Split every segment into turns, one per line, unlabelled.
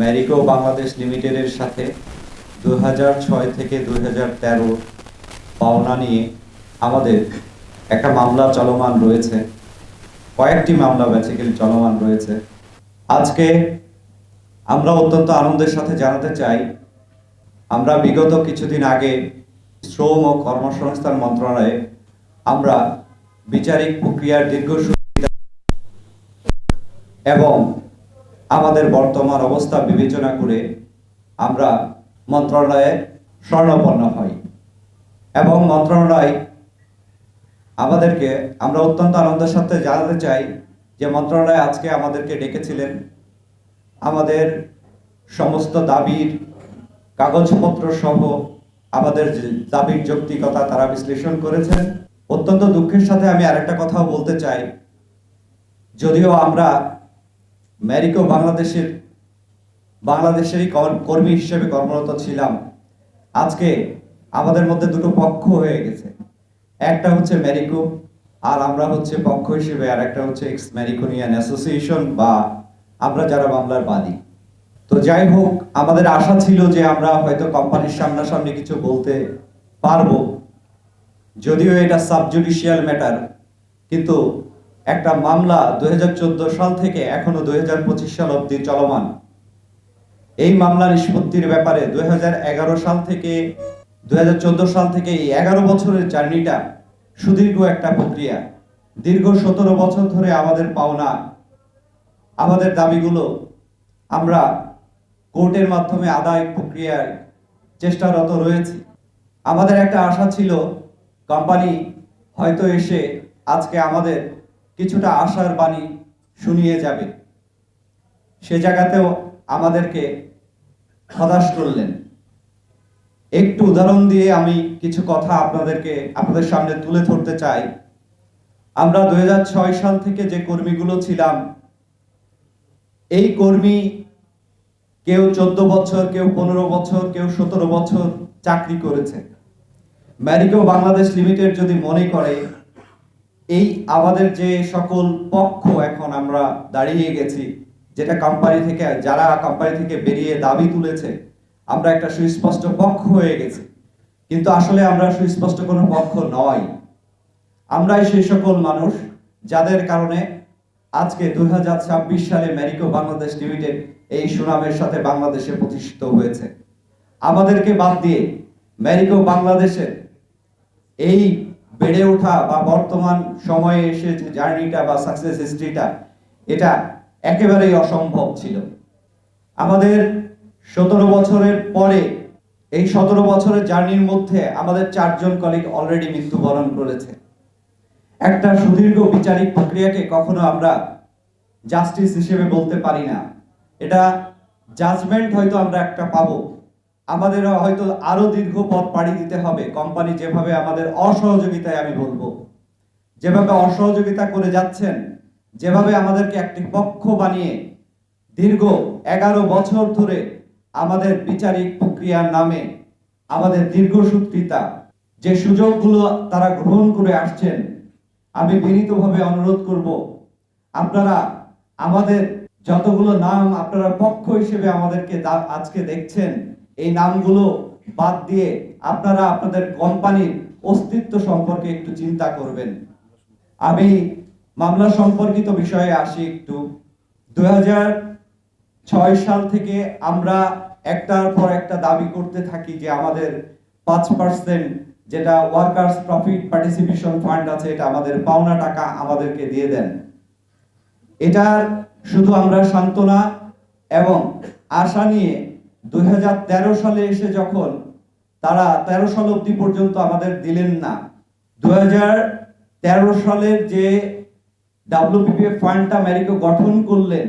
ম্যারিকো বাংলাদেশ লিমিটেডের সাথে দু থেকে তেরো পাওনা নিয়ে আমাদের একটা মামলা চলমান রয়েছে। কয়েকটি মামলা বেসিক্যালি চলমান রয়েছে। আজকে আমরা অত্যন্ত আনন্দের সাথে জানাতে চাই, আমরা বিগত কিছুদিন আগে শ্রম ও কর্মসংস্থান মন্ত্রণালয়ে আমরা বিচারিক প্রক্রিয়ার দীর্ঘ এবং আমাদের বর্তমান অবস্থা বিবেচনা করে আমরা মন্ত্রণালয়ে স্বর্ণপন্ন হই। এবং মন্ত্রণালয় আমাদেরকে, আমরা অত্যন্ত আনন্দের সাথে জানাতে চাই যে মন্ত্রণালয় আজকে আমাদেরকে ডেকেছিলেন। আমাদের সমস্ত দাবির কাগজপত্র সহ আমাদের দাবির যৌক্তিকতা তারা বিশ্লেষণ করেছেন। অত্যন্ত দুঃখের সাথে আমি আরেকটা কথাও বলতে চাই। যদিও আমরা ম্যারিকো বাংলাদেশের, বাংলাদেশেরই কর- কর্মী হিসেবে কর্মরত ছিলাম। আজকে আমাদের মধ্যে দুটো পক্ষ হয়ে গেছে। একটা হচ্ছে ম্যারিকো, আর আমরা হচ্ছে পক্ষ হিসেবে, আর একটা হচ্ছে এক্স ম্যারিকোনিয়ান অ্যাসোসিয়েশন বা আমরা যারা মামলার বাদী। তো যাই হোক, আমাদের আশা ছিল যে আমরা হয়তো কোম্পানির সামনাসামনি কিছু বলতে পারব। যদিও এটা সাবজুডিশিয়াল ম্যাটার কিন্তু একটা মামলা দু হাজার চোদ্দ সাল থেকে এখনও দু হাজার পঁচিশ সাল অবধি চলমান। এই মামলা নিষ্পত্তির ব্যাপারে দু হাজার এগারো সাল থেকে দু হাজার চোদ্দ সাল থেকে এই এগারো বছরের জার্নিটা সুদীর্ঘ একটা প্রক্রিয়া। দীর্ঘ সতেরো বছর ধরে আমাদের পাওনা, আমাদের দাবিগুলো আমরা কোর্টের মাধ্যমে আদায় প্রক্রিয়ার চেষ্টারত রয়েছি। আমাদের একটা আশা ছিল, কোম্পানি হয়তো এসে আজকে আমাদের কিছুটা আশার বাণী শুনিয়ে যাবে। সে জায়গাতেও আমাদেরকে হতাশ করলেন। একটু উদাহরণ দিয়ে আমি কিছু কথা আপনাদেরকে, আপনাদের সামনে তুলে ধরতে চাই। আমরা দু হাজার ছয় সাল থেকে যে কর্মীগুলো ছিলাম, এই কর্মী কেউ চোদ্দ বছর, কেউ পনেরো বছর, কেউ সতেরো বছর চাকরি করেছে। ম্যারিকো বাংলাদেশ লিমিটেড যদি মনে করে এই আমাদের যে সকল পক্ষ এখন আমরা দাঁড়িয়ে গেছি, যেটা কোম্পানি থেকে, যারা কোম্পানি থেকে বেরিয়ে দাবি তুলেছে, আমরা একটা সুস্পষ্ট পক্ষ হয়ে গেছি। কিন্তু আসলে আমরা সুস্পষ্ট কোনো পক্ষ নয় আমরাই সেই সকল মানুষ যাদের কারণে আজকে দু হাজার ছাব্বিশ সালে ম্যারিকো বাংলাদেশ লিমিটেড এই সুনামের সাথে বাংলাদেশে প্রতিষ্ঠিত হয়েছে। আমাদেরকে বাদ দিয়ে ম্যারিকো বাংলাদেশের এই বেড়ে ওঠা বা বর্তমান সময়ে এসে যে জার্নিটা বা সাকসেস হিস্ট্রিটা এটা একেবারেই অসম্ভব ছিল। আমাদের সতেরো বছরের পরে, এই সতেরো বছরের জার্নির মধ্যে আমাদের চারজন কলিগ অলরেডি মৃত্যুবরণ করেছে। একটা সুদীর্ঘ বিচারিক প্রক্রিয়াকে কখনো আমরা জাস্টিস হিসেবে বলতে পারি না। এটা জাজমেন্ট হয়তো আমরা একটা পাবো আমাদের হয়তো আরও দীর্ঘ পথ পাড়ি দিতে হবে। কোম্পানি যেভাবে আমাদের অসহযোগিতায় আমি বলব, যেভাবে অসহযোগিতা করে যাচ্ছেন, যেভাবে আমাদেরকে একটি পক্ষ বানিয়ে দীর্ঘ এগারো বছর ধরে আমাদের বিচারিক প্রক্রিয়ার নামে আমাদের দীর্ঘসূত্রিতা যে সুযোগগুলো তারা গ্রহণ করে আসছেন, আমি বিনীতভাবে অনুরোধ করব, আপনারা আমাদের যতগুলো নাম আপনারা পক্ষ হিসেবে আমাদেরকে আজকে দেখছেন এই নামগুলো বাদ দিয়ে আপনারা আপনাদের কোম্পানির অস্তিত্ব সম্পর্কে একটু চিন্তা করবেন। আমি মামলা সম্পর্কিত বিষয়ে আসি একটু। দুই ছয় সাল থেকে আমরা একটার পর একটা দাবি করতে থাকি যে আমাদের পাঁচ পার্সেন্ট যেটা ওয়ার্কার্স প্রফিট পার্টিসিপেশন ফান্ড আছে, এটা আমাদের পাওনা টাকা আমাদেরকে দিয়ে দেন। এটার শুধু আমরা সান্ত্বনা এবং আশা নিয়ে দুই হাজার তেরো সালে এসে যখন তারা তেরো সাল অব্দি পর্যন্ত আমাদের দিলেন না, দুই হাজার তেরো সালের যে ডাব্লিউপিপিএফ ফান্ডটা আমেরিকা গঠন করলেন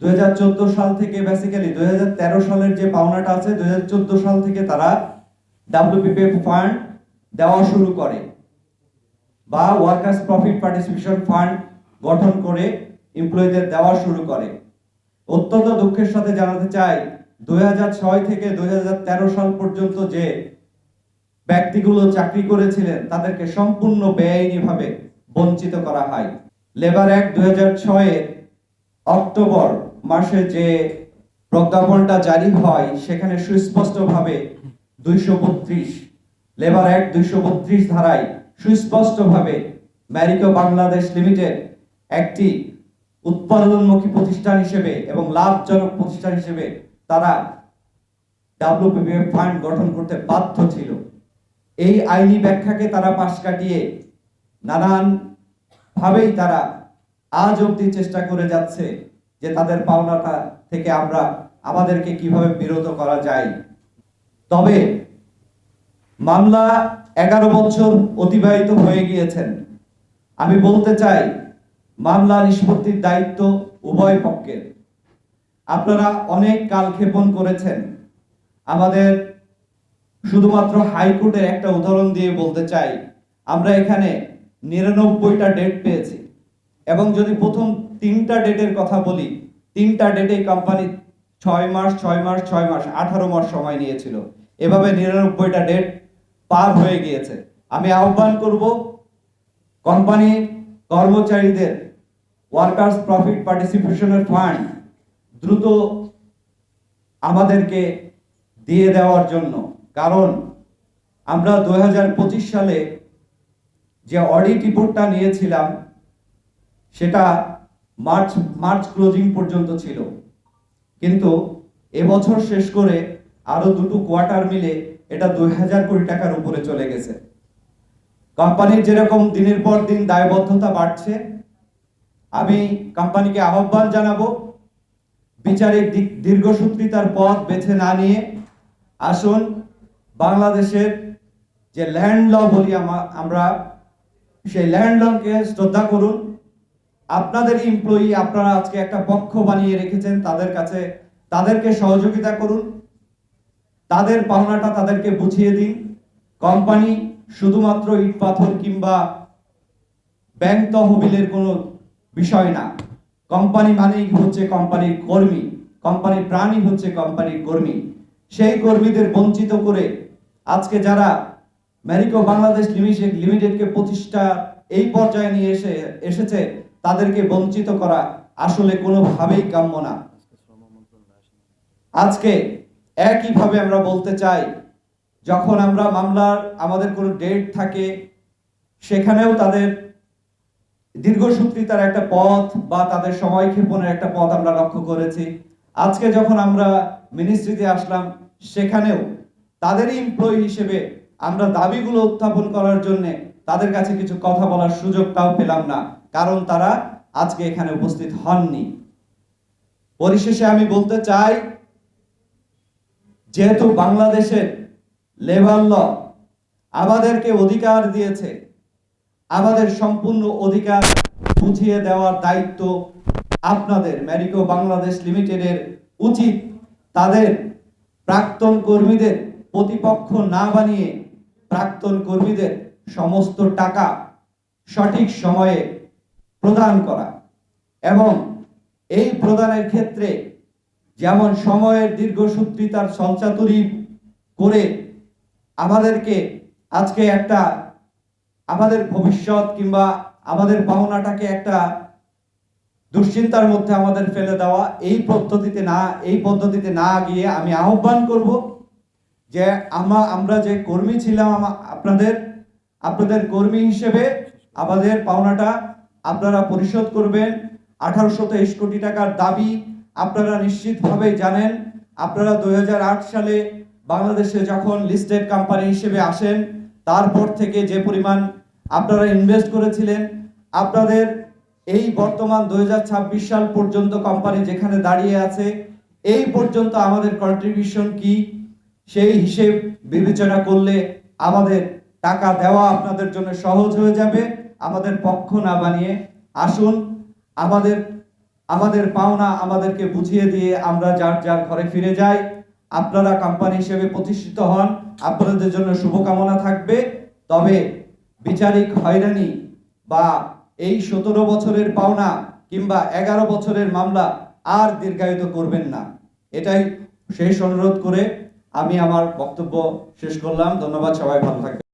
দু হাজার চোদ্দ সাল থেকে বেসিক্যালি দু হাজার তেরো সালের যে পাওনাটা আছে, দুই হাজার চোদ্দ সাল থেকে তারা ডাব্লিউপিপিএফ ফান্ড দেওয়া শুরু করে বা ওয়ার্কার্স প্রফিট পার্টিসিপেশন ফান্ড গঠন করে এমপ্লয়ীদের দেওয়া শুরু করে। অত্যন্ত দুঃখের সাথে জানাতে চাই দুই হাজার ছয় থেকে দুই হাজার তেরো সাল পর্যন্ত যে ব্যক্তিগুলো চাকরি করেছিলেন, তাদেরকে সম্পূর্ণ বেআইনিভাবে বঞ্চিত করা হয়। লেবার অ্যাক্ট দুই হাজার অক্টোবর মাসে যে প্রজ্ঞাপনটা জারি হয়, সেখানে সুস্পষ্টভাবে দুইশো বত্রিশ, লেবার অ্যাক্ট দুইশো বত্রিশ ধারায় সুস্পষ্টভাবে ম্যারিকো বাংলাদেশ লিমিটেড একটি উৎপাদনমুখী প্রতিষ্ঠান হিসেবে এবং লাভজনক প্রতিষ্ঠান হিসেবে তারা ডাব্লিউপিপিএফ ফান্ড গঠন করতে বাধ্য ছিল। এই আইনি ব্যাখ্যাকে তারা পাশ কাটিয়ে নানান ভাবেই তারা আজ অবধি চেষ্টা করে যাচ্ছে যে তাদের পাওনাটা থেকে আমরা আমাদেরকে কীভাবে বিরত করা যায়। তবে মামলা এগারো বছর অতিবাহিত হয়ে গিয়েছেন। আমি বলতে চাই, মামলা নিষ্পত্তির দায়িত্ব উভয় পক্ষের। আপনারা অনেক কালক্ষেপণ করেছেন। আমাদের শুধুমাত্র হাইকোর্টের একটা উদাহরণ দিয়ে বলতে চাই, আমরা এখানে নিরানব্বইটা ডেট পেয়েছি। এবং যদি প্রথম তিনটা ডেটের কথা বলি, তিনটা ডেটে কোম্পানি ছয় মাস ছয় মাস ছয় মাস, আঠারো মাস সময় নিয়েছিল। এভাবে নিরানব্বইটা ডেট পার হয়ে গিয়েছে। আমি আহ্বান করব, কোম্পানির কর্মচারীদের ওয়ার্কার্স প্রফিট পার্টিসিপেশনের ফান্ড দ্রুত আমাদেরকে দিয়ে দেওয়ার জন্য। কারণ আমরা দু হাজার পঁচিশ সালে যে অডিট রিপোর্টটা নিয়েছিলাম, সেটা মার্চ মার্চ ক্লোজিং পর্যন্ত ছিল। কিন্তু এবছর শেষ করে আরও দুটো কোয়ার্টার মিলে এটা দুই হাজার কোটি টাকার উপরে চলে গেছে। কোম্পানির যেরকম দিনের পর দিন দায়বদ্ধতা বাড়ছে, আমি কোম্পানিকে আহ্বান জানাব বিচারিক দীর্ঘসূত্রিতার পথ বেছে না নিয়ে আসুন, বাংলাদেশের যে ল্যান্ড ল বলি আমরা, সেই ল্যান্ড লকে শ্রদ্ধা করুন। আপনাদের এমপ্লয়ি আপনারা আজকে একটা পক্ষ বানিয়ে রেখেছেন, তাদের কাছে তাদেরকে সহযোগিতা করুন। তাদের পাওনাটা তাদেরকে বুঝিয়ে দিন। কোম্পানি শুধুমাত্র ইট পাথর কিংবা ব্যাংক তহবিলের কোনো বিষয় না। কোম্পানি মানেই হচ্ছে কোম্পানির কর্মী কোম্পানির প্রাণী হচ্ছে কোম্পানির কর্মী। সেই কর্মীদের বঞ্চিত করে আজকে যারা ম্যারিকো বাংলাদেশ লিমিটেড লিমিটেডকে প্রতিষ্ঠা এই পর্যায়ে নিয়ে এসে, এসেছে, তাদেরকে বঞ্চিত করা আসলে কোনোভাবেই কাম্য না। আজকে একইভাবে আমরা বলতে চাই, যখন আমরা মামলার, আমাদের কোনো ডেট থাকে, সেখানেও তাদের দীর্ঘসূত্রিতার একটা পথ বা তাদের সময় ক্ষেপণের একটা পথ আমরা লক্ষ্য করেছি। আজকে যখন আমরা মিনিস্ট্রিতে আসলাম, সেখানেও তাদেরই এমপ্লয়ি হিসেবে আমরা দাবিগুলো উত্থাপন করার জন্য তাদের কাছে কিছু কথা বলার সুযোগটাও পেলাম না, কারণ তারা আজকে এখানে উপস্থিত হননি। পরিশেষে আমি বলতে চাই, যেহেতু বাংলাদেশের লেবার ল আমাদেরকে অধিকার দিয়েছে আমাদের সম্পূর্ণ অধিকার বুঝিয়ে দেওয়ার দায়িত্ব আপনাদের ম্যারিকো বাংলাদেশ লিমিটেডের উচিত। তাদের প্রাক্তন কর্মীদের প্রতিপক্ষ না বানিয়ে প্রাক্তন কর্মীদের সমস্ত টাকা সঠিক সময়ে প্রদান করা এবং এই প্রদানের ক্ষেত্রে যেমন সময়ের দীর্ঘসূত্রিতার সঞ্চাতুরি করে আমাদেরকে আজকে একটা আমাদের ভবিষ্যৎ কিংবা আমাদের পাওনাটাকে একটা দুশ্চিন্তার মধ্যে আমাদের ফেলে দেওয়া, এই পদ্ধতিতে না, এই পদ্ধতিতে না গিয়ে আমি আহ্বান করব যে আমা, আমরা যে কর্মী ছিলাম আপনাদের আপনাদের কর্মী হিসেবে আমাদের পাওনাটা আপনারা পরিশোধ করবেন। আঠারোশো তেইশ কোটি টাকার দাবি আপনারা নিশ্চিতভাবে জানেন। আপনারা দু হাজার আট সালে বাংলাদেশে যখন লিস্টেড কোম্পানি হিসেবে আসেন, তারপর থেকে যে পরিমাণ আপনারা ইনভেস্ট করেছিলেন। আপনাদের এই বর্তমান দু হাজার ছাব্বিশ সাল পর্যন্ত কোম্পানি যেখানে দাঁড়িয়ে আছে, এই পর্যন্ত আমাদের কন্ট্রিবিউশন কি? সেই হিসেব বিবেচনা করলে আমাদের টাকা দেওয়া আপনাদের জন্য সহজ হয়ে যাবে। আমাদের পক্ষ না বানিয়ে আসুন, আমাদের আমাদের পাওনা আমাদেরকে বুঝিয়ে দিয়ে আমরা যার যার ঘরে ফিরে যাই। আপনারা কোম্পানি হিসেবে প্রতিষ্ঠিত হন, আপনাদের জন্য শুভকামনা থাকবে। তবে বিচারিক হয়রানি বা এই সতেরো বছরের পাওনা কিংবা এগারো বছরের মামলা আর দীর্ঘায়িত করবেন না। এটাই শেষ অনুরোধ করে আমি আমার বক্তব্য শেষ করলাম। ধন্যবাদ, সবাই ভালো থাকবেন।